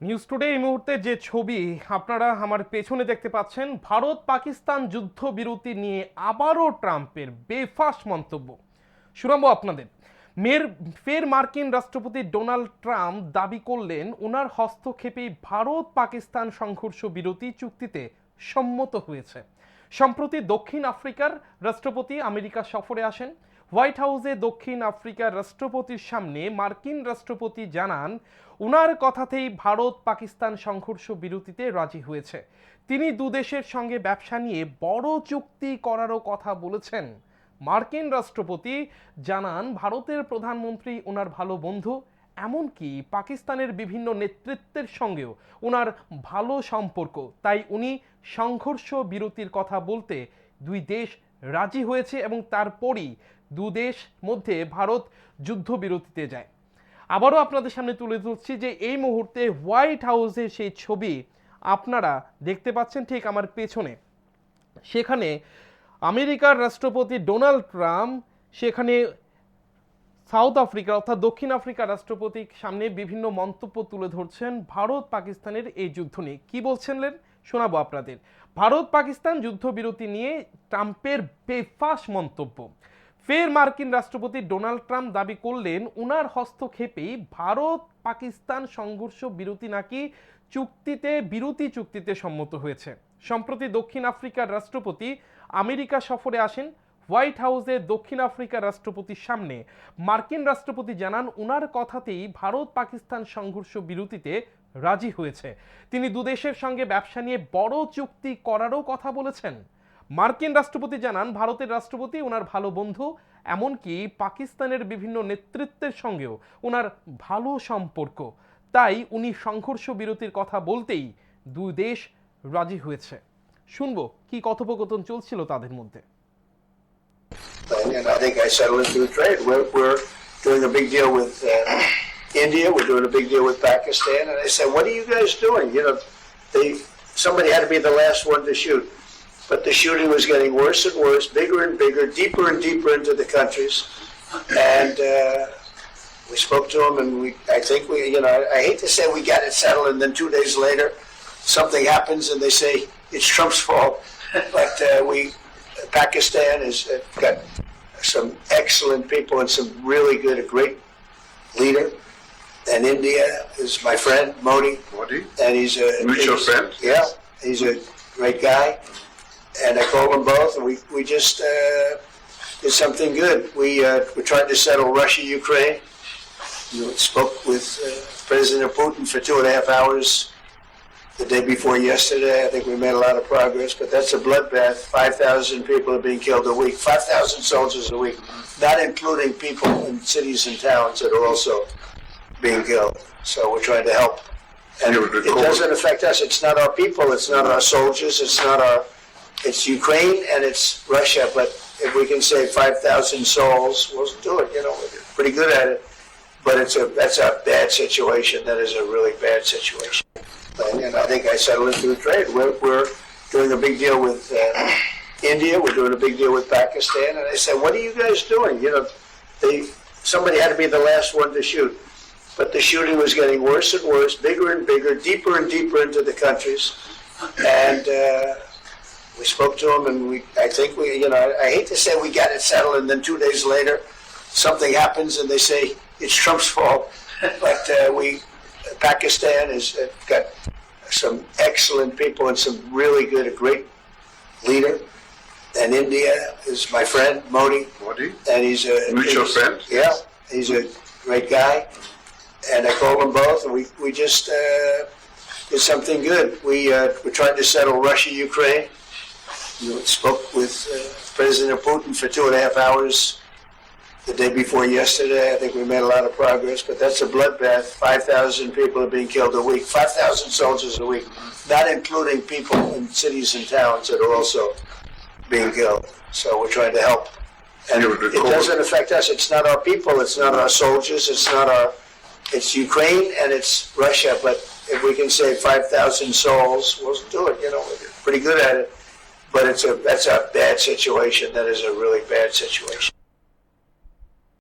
News today এই মুহূর্তে যে ছবি আপনারা আমার পেছনে দেখতে পাচ্ছেন, ভারত পাকিস্তান যুদ্ধ বিরতি নিয়ে আবারও ট্রাম্পের বেফাস মন্তব্য। শুনাবো আপনাদের। মের ফের মার্কিন রাষ্ট্রপতি ডোনাল্ড ট্রাম্প দাবি করলেন ওনার হস্তক্ষেপেই ভারত পাকিস্তান সংঘর্ষ বিরতি চুক্তিতে সম্মত হয়েছে। সম্প্রতি দক্ষিণ আফ্রিকার রাষ্ট্রপতি আমেরিকা সফরে আসেন। হোয়াইট হাউসে দক্ষিণ আফ্রিকার রাষ্ট্রপতির সামনে মার্কিন রাষ্ট্রপতি জানান, উনার কথাতেই ভারত পাকিস্তান সংঘর্ষ বিরতিতে রাজি হয়েছে। তিনি দুদেশের সঙ্গে ব্যবসা নিয়ে বড় চুক্তি করারও কথা বলেছেন। মার্কিন রাষ্ট্রপতি জানান, ভারতের প্রধানমন্ত্রী ওনার ভালো বন্ধু, এমনকি পাকিস্তানের বিভিন্ন নেতৃত্বের সঙ্গেও ওনার ভালো সম্পর্ক। তাই উনি সংঘর্ষ বিরতির কথা বলতে দুই দেশ রাজি হয়েছে এবং তারপরই দু দেশ মধ্যে ভারত যুদ্ধবিরতিতে যায়। আবারও আপনাদের সামনে তুলে ধরছি যে এই মুহূর্তে হোয়াইট হাউসের সেই ছবি আপনারা দেখতে পাচ্ছেন ঠিক আমার পেছনে। সেখানে আমেরিকার রাষ্ট্রপতি ডোনাল্ড ট্রাম্প, সেখানে সাউথ আফ্রিকা অর্থাৎ দক্ষিণ আফ্রিকার রাষ্ট্রপতির সামনে বিভিন্ন মন্তব্য তুলে ধরছেন ভারত পাকিস্তানের এই যুদ্ধ নিয়ে। কি বলছিলেন শোনাবো আপনাদের। ভারত পাকিস্তান যুদ্ধবিরতি নিয়ে ট্রাম্পের বেফাস মন্তব্য। ফের মার্কিন রাষ্ট্রপতি ডোনাল্ড ট্রাম্প দাবি করলেন, উনার হস্তক্ষেপেই ভারত পাকিস্তান সংঘর্ষ বিরতি নাকি চুক্তিতে, বিরতি চুক্তিতে সম্মত হয়েছে। সম্প্রতি দক্ষিণ আফ্রিকার রাষ্ট্রপতি আমেরিকা সফরে আসেন, হোয়াইট হাউসে দক্ষিণ আফ্রিকার রাষ্ট্রপতির সামনে। মার্কিন রাষ্ট্রপতি জানান, উনার কথাতেই ভারত পাকিস্তান সংঘর্ষ বিরতিতে রাজি হয়েছে। তিনি দুদেশের সঙ্গে ব্যবসা নিয়ে বড় চুক্তি করারও কথা বলেছেন। মার্কিন রাষ্ট্রপতি জানান ভারতের রাষ্ট্রপতি ওনার ভালো বন্ধু এমনকি পাকিস্তানের বিভিন্ন নেতৃত্বের সঙ্গেও ওনার ভালো সম্পর্ক তাই উনি সংঘর্ষ বিরতির কথা বলতেই দুই দেশ রাজি হয়েছে শুনব কি কথোপকথন চলছিল তাদের মধ্যে uh, India. We're doing a big deal with Pakistan. And I said, what are you guys doing? You know, they, somebody had to be the last one to shoot. But the shooting was getting worse and worse, bigger and bigger, deeper and deeper into the countries. And uh, we spoke to them, and we, I think we, you know, I, I hate to say we got it settled, and then two days later, something happens, and they say it's Trump's fault. But uh, we, Pakistan has uh, got some excellent people and some really good, a great leader. And India is my friend Modi, Modi? and he's a Mutual he's- friend? Yeah, he's a great guy. And I called them both, and we we just uh, did something good. We uh, we tried to settle Russia Ukraine. You know, spoke with uh, President Putin for two and a half hours the day before yesterday. I think we made a lot of progress, but that's a bloodbath. Five thousand people are being killed a week. Five thousand soldiers a week, not including people in cities and towns that are also being killed. So we're trying to help. And it doesn't affect us. It's not our people. It's not our soldiers. It's not our. It's Ukraine and it's Russia. But if we can save five thousand souls, we'll do it. You know, we're pretty good at it. But it's a that's a bad situation. That is a really bad situation. And, and I think I settled into the trade. We're, we're doing a big deal with uh, India. We're doing a big deal with Pakistan. And I said, what are you guys doing? You know, they somebody had to be the last one to shoot. But the shooting was getting worse and worse, bigger and bigger, deeper and deeper into the countries. And uh, we spoke to him, and we, I think we, you know, I, I hate to say we got it settled, and then two days later, something happens, and they say it's Trump's fault. But uh, we, Pakistan has uh, got some excellent people and some really good, a great leader. And India is my friend Modi, Modi? and he's a Mutual he's- friend? Yeah, he's a great guy. And I called them both, and we we just uh, did something good. We uh, we tried to settle Russia Ukraine. You know, spoke with uh, President Putin for two and a half hours the day before yesterday. I think we made a lot of progress, but that's a bloodbath. Five thousand people are being killed a week. Five thousand soldiers a week, not including people in cities and towns that are also being killed. So we're trying to help. And it doesn't affect us. It's not our people. It's not our soldiers. It's not our. It's Ukraine and it's Russia. But if we can save five thousand souls, we'll do it. You know, we're pretty good at it. But it's a that's a bad situation. That is a really bad situation.